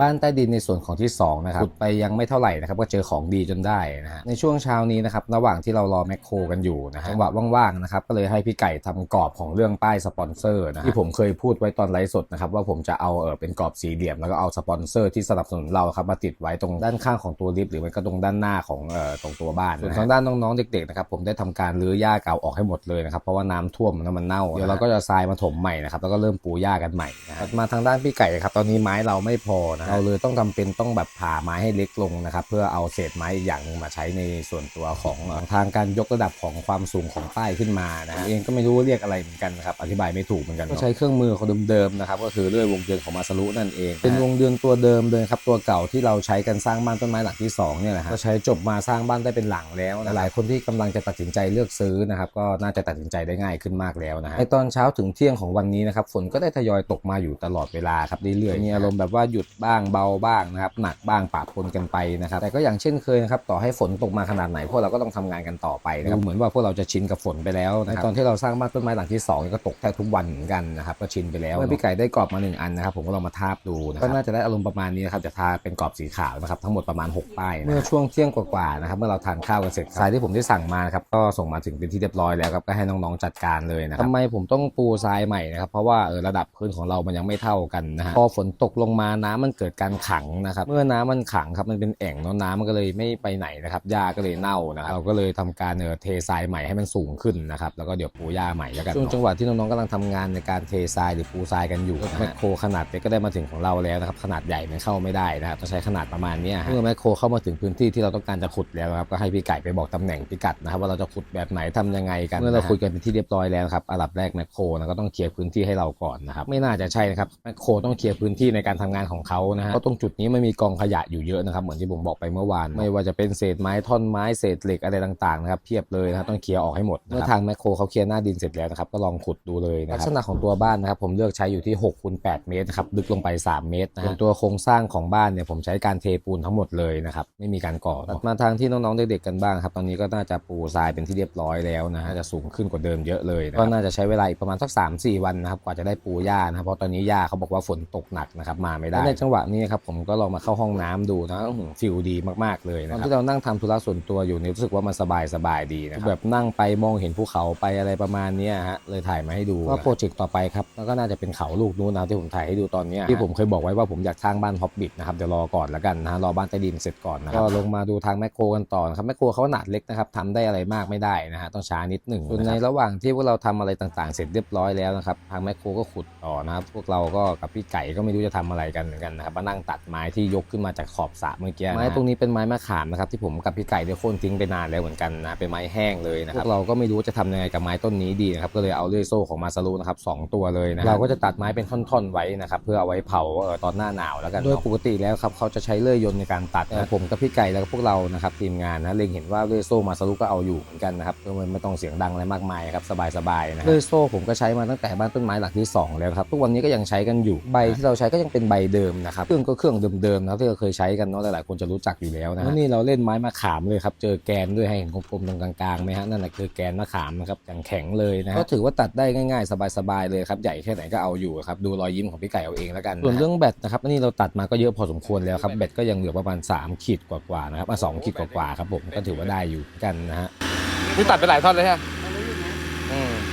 บ้านใต้ดินในส่วนของที่สองนะครับขุดไปยังไม่เท่าไหร่นะครับก็เจอของดีจนได้นะฮะในช่วงเช้านี้นะครับระหว่างที่เรารอแมคโครกันอยู่นะฮะจังหวะว่างๆนะครับก็เลยให้พี่ไก่ทำกรอบของเรื่องป้ายสปอนเซอร์นะฮะที่ผมเคยพูดไว้ตอนไลฟ์สดนะครับว่าผมจะเอาเออเป็นกรอบสี่เหลี่ยมแล้วก็เอาสปอนเซอร์ที่สนับสนุนเราครับมาติดไว้ตรงด้านข้างของตัวลิฟต์หรือไม่ก็ตรงด้านหน้าของเอ่อตรงตัวบ้านส่วนทางด้านน้องๆเด็กๆนะครับผมได้ทำการรื้อหญ้าเก่าออกให้หมดเลยนะครับเพราะว่าน้ำท่วมแล้วมันเน่าเดี๋ยวเราก็จะทรายมาถมใหม่นะครับแล้วก็เริ่มปูหญ้ากันใหม่นะครับมาทางด้านพี่ไก่ครับตอนนี้ไม้เราไม่พอนะเราเลยต้องจำเป็นต้องแบบผ่าไม้ให้เล็กลงนะครับ เพื่อเอาเศษไม้อีกอย่างหนึ่งมาใช้ในส่วนตัวของเอ่อทางการยกระดับของความสูงของป้ายขึ้นมานะเองก็ไม่รู้เรียกอะไรเหมือนกันนะครับอธิบายไม่ถูกเหมือนกันก็ใช้เครื่องมือของเดิมๆนะครับก็คือเลื่อยวงเดือนของมาสรุนั่นเอง เป็นวงเดือนตัวเดิมเลยครับตัวเก่าที่เราใช้กันสร้างบ้านต้นไม้หลังที่สองเนี่ยแหละฮะก็ใช้จบมาสร้างบ้านได้เป็นหลังแล้วนะหลายคนที่กำลังจะตัดสินใจเลือกซื้อนะครับก็น่าจะตัดสินใจได้ง่ายขึ้นมากแล้วนะฮะในตอนเช้าถึงเที่ยงของวันนี้นะครับฝนก็ได้ทยอยตกมาอยู่ตลอดเวลาครับเรื่อยๆมีอารมณ์แบบว่าหยุดบ้างเบาบ้างนะครับหนักบ้างปะปนกันไปนะครับแต่ก็อย่างเช่นเคยนะครับต่อให้ฝนตกมาขนาดไหนพวกเราก็ต้องทำงานกันต่อไปนะครับเหมือนว่าพวกเราจะชินกับฝนไปแล้วในตอนที่เราสร้างบ้านต้นไม้หลังที่สองนี่ก็ตกแทบทุกวันเหมือนกันนะครับก็ชินไปแล้วเมื่อพี่ไก่ได้กรอบมาหนึ่งอันนะครับผมก็ลองมาทาบดูนะครับก็น่าจะได้อารมณ์ประมาณนี้นะครับจะทาเป็นกรอบสีขาวนะครับทั้งหมดประมาณ 6 ป้ายนะเมื่อช่วงเที่ยงกว่าๆนะครับเมื่อเราทานข้าวกันเสร็จทรายที่ผมได้สั่งมานะครับก็ส่งมาถึงเป็นที่เรียบร้อยแล้วครับก็ให้น้องๆจัดการเลยนะครับทำไมผมต้องปูทรายใหม่นะครับเพราะว่าเออระดับพื้นของเรามันยังไม่เท่ากันนะฮะพอฝนตกลงมาน้ำมันเกิดการขังนะครับ เมื่อน้ำมันขังครับมันเป็นแอ่งเนาะน้ำมันก็เลยไม่ไปไหนนะครับหญ้าก็เลยเน่านะครับเราก็เลยทำการเออเททรายใหม่ให้มันสูงขึ้นนะครับแล้วก็เดี๋ยวปูหญ้าใหม่แล้วกันช่วงจังหวะที่น้องๆกำลังทำงานในการเททรายหรือปูทรายกันอยู่นะฮะแมคโครขนาดเล็กก็ได้มาถึงของเราแล้วนะครับขนาดใหญ่มันเข้าไม่ได้นะครับต้องใช้ขนาดประมาณเนี้ยฮะเมื่อแมคโครเข้ามาถึงพื้นที่ที่เราต้องการจะขุดแล้วครับก็ให้พี่ไก่ไปบอกตำแหน่งพิกัดนะครับว่าเราจะขุดแบบไหนทำยังไงกันเมื่อเราคุยกันเป็นที่เรียบร้อยแล้วครับอันดับแรกแมคโครนะก็ต้องเคลียร์พื้นที่ให้เราก่อนนะครับไม่น่าจะใช่นะครับแมคโครต้องเคลียร์พื้นที่ในการทำงานของเขานะฮะเพราะตรงจุดนี้มันมีกองขยะอยู่เยอะนะครับเหมือนที่ผมบอกไปเมื่อวาน ไม่ว่าจะเป็นเศษไม้ท่อนไม้เศษเหล็กอะไรต่างๆนะครับเพียบเลยนะครับต้องเคลียร์ออกให้หมดเมื่อทางแมคโครเขาเคลียร์หน้าดินเสร็จแล้วนะครับก็ลองขุดดูเลยนะครับลักษณะของตัวบ้านนะครับผมเลือกใช้อยู่ที่6คูณ8เมตรนะครับลึกลงไป 3 เมตรนะฮะส่วนตัวโครงสร้างของบ้านเนี่ยผมใช้การเทปูนทั้งหมดเลยนะครับไม่มีการก่อตัดมาทางที่น้องๆเด็กๆกันบ้างครับตอนนี้ก็น่าจะปูทรายเป็นที่เรียบร้อยแล้วนะฮะจะสูงขึ้นกว่าเดิมเยอะเลยนะก็น่าจะใช้เวลาอีกประมาณสัก3-4 วันนะครับกว่าจะได้ปูหญ้านะครับเพราะตอนนี้หญ้าเขาบอกว่าฝนตกหนักนะครับมาไม่ได้ในจังหวะนี้ครับผมก็ลองมาเข้าห้องน้ำดูนะอื้อหือฟิลดีมากๆเลยนะครับตอนที่เรานั่งทำธุระส่วนตัวอยู่เนี่ยรู้สึกว่ามันสบายสบายๆดีนะครับแบบนั่งไปมองเห็นภูเขาไปอะไรประมาณเนี้ยฮะเลยถ่ายมาให้ดูว่าโปรเจกต์ต่อไปครับแล้วก็น่าจะเป็นเขาลูกนู้นนะที่ผมถ่ายให้ดูตอนเนี้ยที่ผมเคยบอกไว้ว่าผมอยากสร้างบ้านฮอบบิทนะครับเดี๋ยวรอก่อนแล้วกันนะฮะรอบ้านใต้ดินเสร็จก่อนนะครับก็ลงมาดูทางแมคโครกันต่อนะครับแมคโครเขาขนาดเล็กนะครับทำได้อะไรมากไม่ได้นะฮะต้องช้านิดหนึ่งส่วนในระหว่างที่พวกเราทำอะไรต่างๆ เสร็จเรียบร้อยแล้วนะครับทางแมคโครก็ขุดต่อนะครับพวกเราก็กับพี่ไก่ก็ไม่รู้จะทำอะไรกันเหมือนกันนะครับมานั่งตัดไม้ที่ยกขึ้นมาจากขอบสระเมื่อกี้ไม้ตรงนี้เป็นไม้มะขามนะครับที่ผมกับพี่ไก่ได้โค่นทิ้งไปนานแล้วเหมือนกันนะเป็นไม้แห้งเลยนะครับพวกเราก็ไม่รู้จะทำยังไงกับไม้ต้นนี้ดีนะครับก็เลยเอาเลื่อยโซ่ของมาซารุนะครับสองตัวเลยนะเราก็จะตัดไม้เป็นท่อนๆไว้นะครับเพื่อเอาไว้เผาเอ่อตอนหน้าหนาวแล้วกันโดยปกติแล้วครับเขาจะใช้เลื่อยยนต์ในการตัดนะผมกับพี่ไก่แล้วก็พวกเรานะครับทีมงานนะเล็งเห็นว่าเลื่อยโซ่มาซารุก็เอาอยู่เหมือนกันนะครับก็ไม่ต้องเสียงดังอะไรมากมายครับสบายๆนะเลื่อยโซ่ผมก็ใช้มาตั้งแต่บ้านต้นไม้หลังที่สองแล้วครับทุกวันนี้ก็ยังใช้กันอยู่ใบที่เราใช้ก็ยังเป็นใบเดิมนะครับเครื่องก็เครื่องเดิมๆนะครับที่เราเคยใช้กันเนาะหลายๆคนจะรู้จักอยู่แล้วนะแล้วนี่เราเล่นไม้มะขามเลยครับเจอแกนด้วยให้เห็นกลมๆตรงกลางๆไหมฮะนั่นแหละคือแกนมะขามนะครับอย่างแข็งเลยนะก็ถือว่าตัดได้ง่ายๆ สบายๆเลยครับใหญ่แค่ไหนก็เอาอยู่ครับดูรอยยิ้มของพี่ไก่เอาเองแล้วกันส่วนเรื่องแบตนะครับอันนี่เราตัดมาก็เยอะพอสมควรแล้วครับแบตก็ยังเหลือประมาณ 3 ขีดกว่าๆนะครับอะสองขีดกว่าๆครับผมก็ถือว่าได้อยู่กันนะฮะนี่ตัดไปหลายท่อนเลยฮะอืม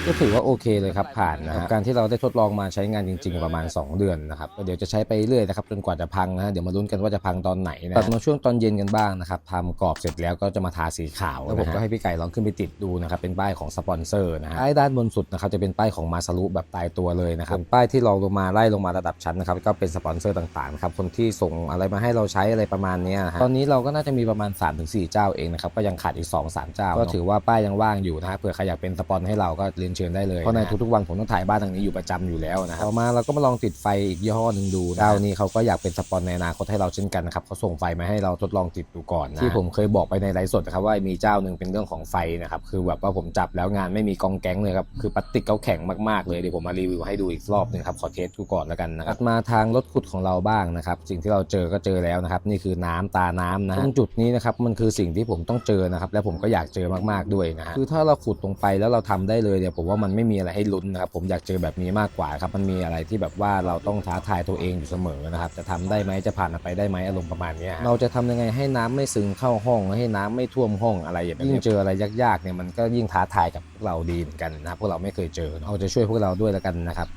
ก็ถือว่าโอเคเลยครับผ่านนะครับการที่เราได้ทดลองมาใช้งานจริง ๆ ประมาณ 2 เดือนนะครับก็เดี๋ยวจะใช้ไปเรื่อยนะครับจนกว่าจะพังนะฮะเดี๋ยวมาลุ้นกันว่าจะพังตอนไหนนะตัดมาช่วงตอนเย็นกันบ้างนะครับทำกรอบเสร็จแล้วก็จะมาทาสีขาวแล้วผมก็ให้พี่ไก่ลองขึ้นไปติดดูนะครับเป็นป้ายของสปอนเซอร์นะฮะป้ายด้านบนสุดนะครับจะเป็นป้ายของมาซารุแบบตายตัวเลยนะครับส่วนป้ายที่เราลงมาไล่ลงมาระดับชั้นนะครับก็เป็นสปอนเซอร์ต่างๆนะครับคนที่ส่งอะไรมาให้เราใช้อะไรประมาณเนี้ยนะฮะตอนนี้เราก็น่าจะมีประมาณ 3-4 เจ้าเองนะครับก็ยังขาดอีก 2-3 เจ้า ก็ถือว่าป้ายยังว่างอยู่นะฮะเผื่อใครอยากเป็นสปอนให้เราก็เรียนเชิญได้เลยเพราะในทุกๆวันผมต้องถ่ายบ้านทางนี้อยู่ประจำอยู่แล้วนะครับต่อมาเราก็มาลองติดไฟอีกยี่ห้อหนึ่งดูนะเจ้านี้เขาก็อยากเป็นสปอนในอนาคตให้เราเช่นกันนะครับเขาส่งไฟมาให้เราทดลองติดดูก่อนนะที่ผมเคยบอกไปในไลฟ์สดนะครับว่ามีเจ้าหนึ่งเป็นเรื่องของไฟนะครับคือแบบว่าผมจับแล้วงานไม่มีกองแก๊งเลยครับคือพลาสติกเขาแข็งมากๆเลยเดี๋ยวผมมารีวิวให้ดูอีกรอบหนึงครับขอเทสดูก่อนแล้วกันนะครับมาทางรถขุดของเราบ้างนะครับสิ่งที่เราเจอก็เจอแล้วนะครับนี่คือน้ำตาน้ำนะฮะตรงจุดนี้นะครับมันคือสิ่งที่ผมต้องเจอนะครับและผมก็อยากเจอมากๆด้วยนะฮะคือถ้าเราขุดลงไปแล้วเราทำได้เลยเนี่ยผมผมว่ามันไม่มีอะไรให้ลุ้นนะครับผมอยากเจอแบบนี้มากกว่าครับมันมีอะไรที่แบบว่าเราต้องท้าทายตัวเองอยู่เสมอนะครับจะทำได้ไหมจะผ่านไปได้ไหมอารมณ์ประมาณนี้เราจะทำยังไงให้น้ำไม่ซึมเข้าห้องให้น้ำไม่ท่วมห้องอะไรอย่างนี้ยิ่งเจออะไรยากๆเนี่ยมันก็ยิ่งท้าทายกับพวกเราดีเหมือนกันนะพวกเราไม่เคยเจอเอาจะช่วยพวกเราด้วยแล้วกันนะครับ